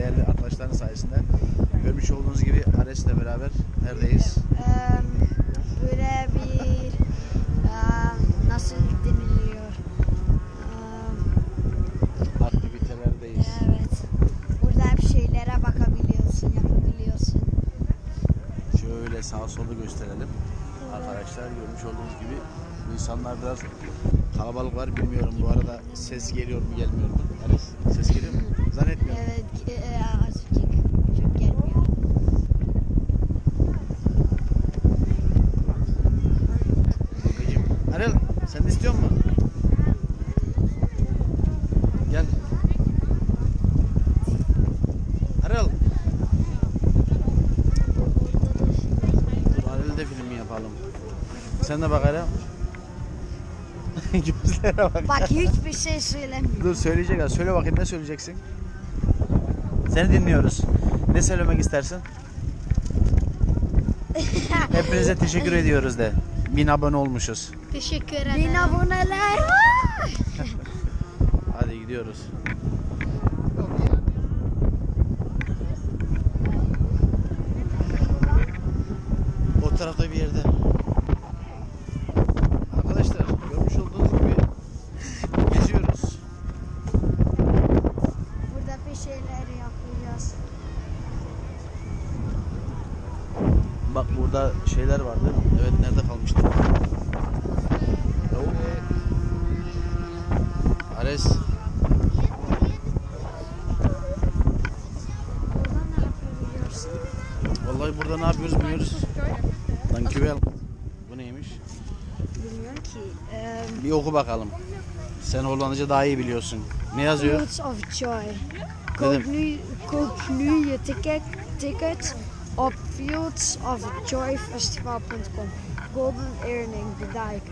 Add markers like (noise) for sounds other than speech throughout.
değerli arkadaşların sayesinde. Görmüş olduğunuz gibi Ares'le beraber neredeyiz? Böyle bir nasıl deniliyor? Aktivitelerdeyiz. Evet. Burada bir şeylere bakabiliyorsun, yapabiliyorsun. Şöyle sağ solu gösterelim. Arkadaşlar görmüş olduğunuz gibi insanlar biraz kalabalık var bilmiyorum bu arada ses geliyor mu gelmiyor mu? Ares ses geliyor mu? Zannetmiyorum. Evet, e, azıcık çok gelmiyor. Bakayım. Arel sen de istiyor musun? Gel. Arel. Dur Arel'de film yapalım. Sen de bak Arel. (laughs) Gözlere bak. Bak hiçbir şey söylemiyor. Dur söyleyecek az. Söyle bakayım ne söyleyeceksin? Seni dinliyoruz. Ne söylemek istersin? (laughs) Hepinize teşekkür ediyoruz de. Bin abone olmuşuz. Teşekkür ederim. Bin aboneler. (laughs) Hadi gidiyoruz. O tarafta bir yerde. Arkadaşlar görmüş olduğunuz gibi geziyoruz. Burada bir şeyler yapacağız. Bak burada şeyler vardı. Evet nerede kalmıştı? Ares. Vallahi burada ne yapıyoruz bilmiyoruz. Lan küvel. Bu neymiş? Bilmiyorum ki. Eee Bir oku bakalım. Sen Hollandaca daha iyi biliyorsun. Ne yazıyor? Fields of Joy. Koop nu, koop nu je ticket, ticket op fieldsofjoyfestival.com. Golden Earring, de dijk.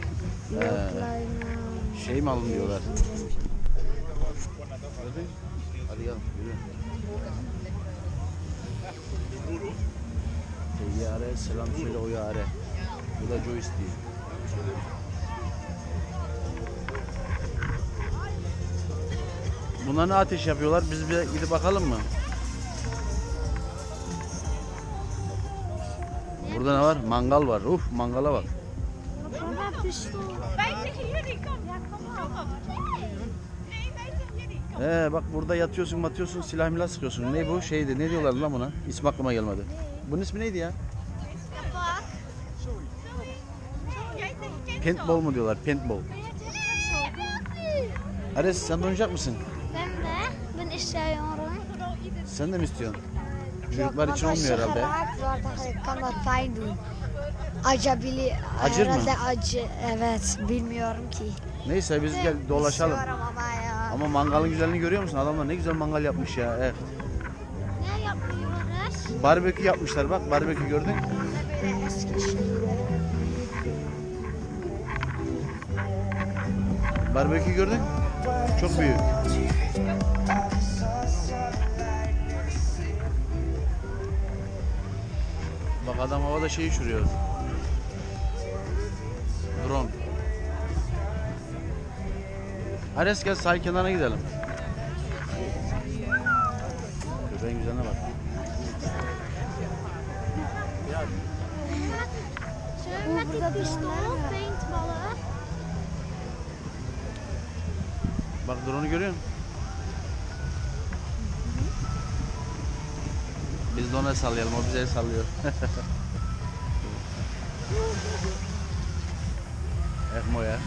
Heel Eh, klein. Şey mi alın diyorlar. Hadi gel. Yürü. Teyyare selam söyle o yare. Bu da Joyce diyor. Bunlar ne ateş yapıyorlar? Biz bir gidip bakalım mı? Burada ne var? Mangal var. Uf mangala bak. He bak burada yatıyorsun batıyorsun silah milah sıkıyorsun. Ne bu şeydi ne diyorlar lan buna? İsmi aklıma gelmedi. Bunun ismi neydi ya? Paintball mu diyorlar? Paintball. Ares sen oynayacak mısın? Ben de. Ben istiyorum. Sen de mi istiyorsun? Çocuklar için olmuyor herhalde. Acabili, Acır mı? herhalde acı, evet bilmiyorum ki. Neyse biz gel dolaşalım. Ama ya. Ama mangalın güzelliğini görüyor musun? Adamlar ne güzel mangal yapmış ya. Evet. Ne yapıyoruz? Barbekü yapmışlar bak. Barbekü gördün. Böyle eski şeyler. Barbekü gördün. Çok büyük. Bak adam havada şey uçuruyor. Drone. Ares gel sahil kenarına gidelim. Köpeğin güzeline bak. We met die pistool paintballen? Bak drone'u görüyor musun? Biz de ona sallayalım, o bize sallıyor. (laughs) Ekmo ya.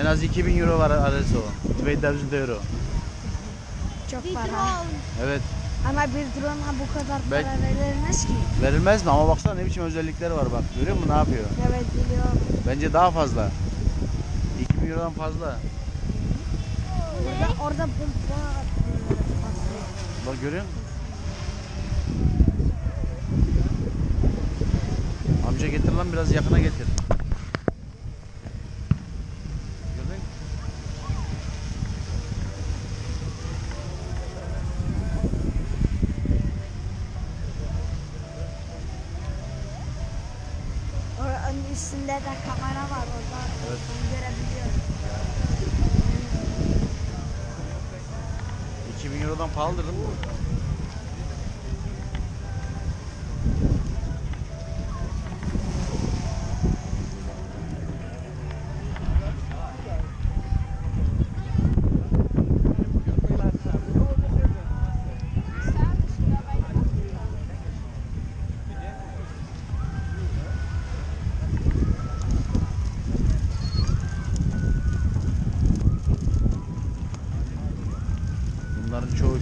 En az 2000 euro var arası o. 2000 euro. Çok para. drone. Evet. Ama bir drone'a bu kadar Ben- para verilmez ki. Verilmez mi? Ama baksana ne biçim özellikleri var bak. Görüyor musun ne yapıyor? Evet biliyorum. Bence daha fazla. 2000 eurodan fazla. Orada, orada bomba Bak görüyor musun? Amca getir lan biraz yakına getir. Oranın üstünde de kamera var orada. Evet. Onu görebiliyorum. Euro'dan pahalıdır değil mi bu?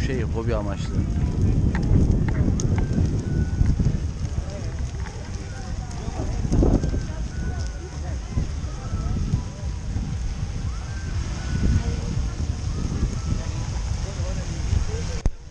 Şey hobi amaçlı.